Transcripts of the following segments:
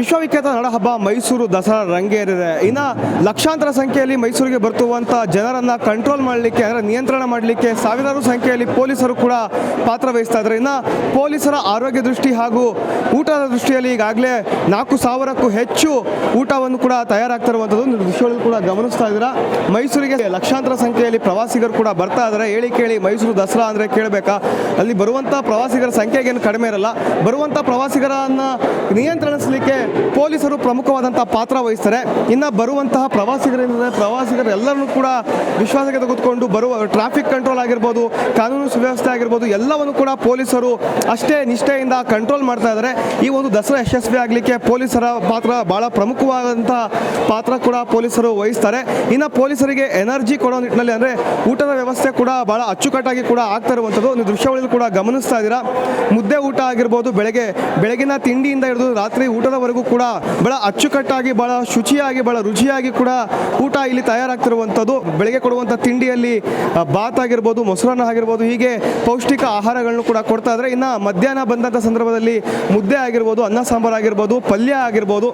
ವಿಶ್ವವಿಖ್ಯಾತ ನಡಹಬ್ಬ ಮೈಸೂರು ದಸರಾ ರಂಗೇರಿದೆ. ಇನ್ನು ಲಕ್ಷಾಂತರ ಸಂಖ್ಯೆಯಲ್ಲಿ ಮೈಸೂರಿಗೆ ಬರ್ತುವಂಥ ಜನರನ್ನು ಕಂಟ್ರೋಲ್ ಮಾಡಲಿಕ್ಕೆ ಅಂದರೆ ನಿಯಂತ್ರಣ ಮಾಡಲಿಕ್ಕೆ ಸಾವಿರಾರು ಸಂಖ್ಯೆಯಲ್ಲಿ ಪೊಲೀಸರು ಕೂಡ ಪಾತ್ರ ವಹಿಸ್ತಾ ಇದ್ದಾರೆ. ಇನ್ನು ಪೊಲೀಸರ ಆರೋಗ್ಯ ದೃಷ್ಟಿ ಹಾಗೂ ಊಟದ ದೃಷ್ಟಿಯಲ್ಲಿ ಈಗಾಗಲೇ ನಾಲ್ಕು ಸಾವಿರಕ್ಕೂ ಹೆಚ್ಚು ಊಟವನ್ನು ಕೂಡ ತಯಾರಾಗ್ತಿರುವಂಥದ್ದು ನೀವು ದೃಶ್ಯಗಳಲ್ಲಿ ಕೂಡ ಗಮನಿಸ್ತಾ ಇದ್ದೀರಾ? ಮೈಸೂರಿಗೆ ಲಕ್ಷಾಂತರ ಸಂಖ್ಯೆಯಲ್ಲಿ ಪ್ರವಾಸಿಗರು ಕೂಡ ಬರ್ತಾ ಇದ್ದಾರೆ. ಹೇಳಿ ಕೇಳಿ ಮೈಸೂರು ದಸರಾ ಅಂದರೆ ಕೇಳಬೇಕಾ? ಅಲ್ಲಿ ಬರುವಂಥ ಪ್ರವಾಸಿಗರ ಸಂಖ್ಯೆಗೇನು ಕಡಿಮೆ ಇರಲ್ಲ. ಬರುವಂಥ ಪ್ರವಾಸಿಗರನ್ನು ನಿಯಂತ್ರಿಸಲಿಕ್ಕೆ ಪೊಲೀಸರು ಪ್ರಮುಖವಾದಂಥ ಪಾತ್ರ ವಹಿಸ್ತಾರೆ. ಇನ್ನು ಬರುವಂತಹ ಪ್ರವಾಸಿಗರಿಂದ ಪ್ರವಾಸಿಗರು ಎಲ್ಲರನ್ನೂ ಕೂಡ ವಿಶ್ವಾಸಕ್ಕೆ ತೆಗೆದುಕೊಂಡು ಬರುವ ಟ್ರಾಫಿಕ್ ಕಂಟ್ರೋಲ್ ಆಗಿರ್ಬೋದು, ಕಾನೂನು ಸುವ್ಯವಸ್ಥೆ ಆಗಿರ್ಬೋದು, ಎಲ್ಲವನ್ನು ಕೂಡ ಪೊಲೀಸರು ಅಷ್ಟೇ ನಿಷ್ಠೆಯಿಂದ ಕಂಟ್ರೋಲ್ ಮಾಡ್ತಾ ಇದ್ದಾರೆ. ಈ ಒಂದು ದಸರಾ ಯಶಸ್ವಿ ಆಗಲಿಕ್ಕೆ ಪೊಲೀಸರ ಪಾತ್ರ ಬಹಳ ಪ್ರಮುಖವಾದಂತಹ ಪಾತ್ರ ಕೂಡ ಪೊಲೀಸರು ವಹಿಸ್ತಾರೆ. ಇನ್ನು ಪೊಲೀಸರಿಗೆ ಎನರ್ಜಿ ಕೊಡೋ ನಿಟ್ಟಿನಲ್ಲಿ ಅಂದರೆ ಊಟದ ವ್ಯವಸ್ಥೆ ಕೂಡ ಬಹಳ ಅಚ್ಚುಕಟ್ಟಾಗಿ ಕೂಡ ಆಗ್ತಾ ಇರುವಂಥದ್ದು ಒಂದು ದೃಶ್ಯಗಳಲ್ಲಿ ಕೂಡ ಗಮನಿಸ್ತಾ ಇದ್ದೀರಾ? ಮುದ್ದೆ ಊಟ ಆಗಿರ್ಬೋದು, ಬೆಳಗ್ಗೆ, ಬೆಳಗಿನ ತಿಂಡಿಯಿಂದ ಹಿಡಿದು ರಾತ್ರಿ ಊಟದವರೆಗೂ ಕೂಡ ಬಹಳ ಅಚ್ಚುಕಟ್ಟಾಗಿ, ಬಹಳ ಶುಚಿಯಾಗಿ, ಬಹಳ ರುಚಿಯಾಗಿ ಕೂಡ ಊಟ ಇಲ್ಲಿ ತಯಾರಾಗ್ತಿರುವಂಥದ್ದು. ಬೆಳಗ್ಗೆ ಕೊಡುವಂಥ ತಿಂಡಿಯಲ್ಲಿ ಭಾತ್ ಆಗಿರ್ಬೋದು, ಮೊಸರನ್ನ ಆಗಿರ್ಬೋದು, ಹೀಗೆ ಪೌಷ್ಟಿಕ ಆಹಾರಗಳನ್ನು ಕೂಡ ಕೊಡ್ತಾ ಇದ್ದಾರೆ. ಇನ್ನು ಮಧ್ಯಾಹ್ನ ಬಂದಂಥ ಸಂದರ್ಭದಲ್ಲಿ ಮುದ್ದೆ ಆಗಿರ್ಬೋದು, ಅನ್ನ ಸಾಂಬಾರು ಆಗಿರ್ಬೋದು, ಪಲ್ಯ ಆಗಿರ್ಬೋದು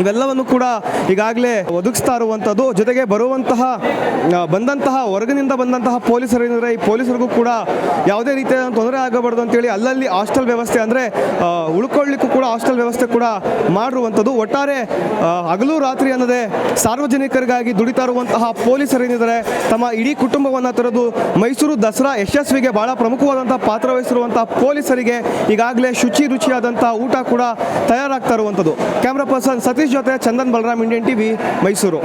ಇವೆಲ್ಲವನ್ನು ಕೂಡ ಈಗಾಗಲೇ ಒದಗಿಸ್ತಾ ಇರುವಂಥದ್ದು. ಜೊತೆಗೆ ಬರುವಂತಹ ಬಂದಂತಹ, ಹೊರಗಿನಿಂದ ಬಂದಂತಹ ಪೊಲೀಸರು ಏನಿದ್ರೆ ಈ ಪೊಲೀಸರಿಗೂ ಕೂಡ ಯಾವುದೇ ರೀತಿಯ ತೊಂದರೆ ಆಗಬಾರ್ದು ಅಂತೇಳಿ ಅಲ್ಲಲ್ಲಿ ಹಾಸ್ಟೆಲ್ ವ್ಯವಸ್ಥೆ ಅಂದರೆ ಉಳ್ಕೊಳ್ಳಿಕ್ಕೂ ಕೂಡ ಹಾಸ್ಟೆಲ್ ವ್ಯವಸ್ಥೆ ಕೂಡ ಮಾಡಿರುವಂಥದ್ದು. ಒಟ್ಟಾರೆ ಹಗಲು ರಾತ್ರಿ ಅನ್ನದೇ ಸಾರ್ವಜನಿಕರಿಗಾಗಿ ದುಡಿತಾ ಇರುವಂತಹ ಪೊಲೀಸರು ಏನಿದ್ದಾರೆ ತಮ್ಮ ಇಡೀ ಕುಟುಂಬವನ್ನು ತರದು ಮೈಸೂರು ದಸರಾ ಯಶಸ್ವಿಗೆ ಬಹಳ ಪ್ರಮುಖವಾದಂತಹ ಪಾತ್ರ ವಹಿಸಿರುವಂತಹ ಪೊಲೀಸರಿಗೆ ಈಗಾಗಲೇ ಶುಚಿ ರುಚಿಯಾದಂತಹ ಊಟ ಕೂಡ ತಯಾರಾಗ್ತಾ ಇರುವಂಥದ್ದು. ಕ್ಯಾಮ್ರಾ ಪರ್ಸನ್ ಸತೀಶ್ ಜೊತೆ ಚಂದನ್ ಬಲರಾಮ್ ಇಂಡಿಯನ್ ಟಿವಿ ಮೈಸೂರು.